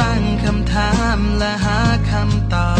ตั้งคำถามและหาคำตอบ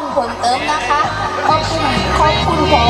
คุณผลเติมนะคะ ขอบคุณขอบคุณของ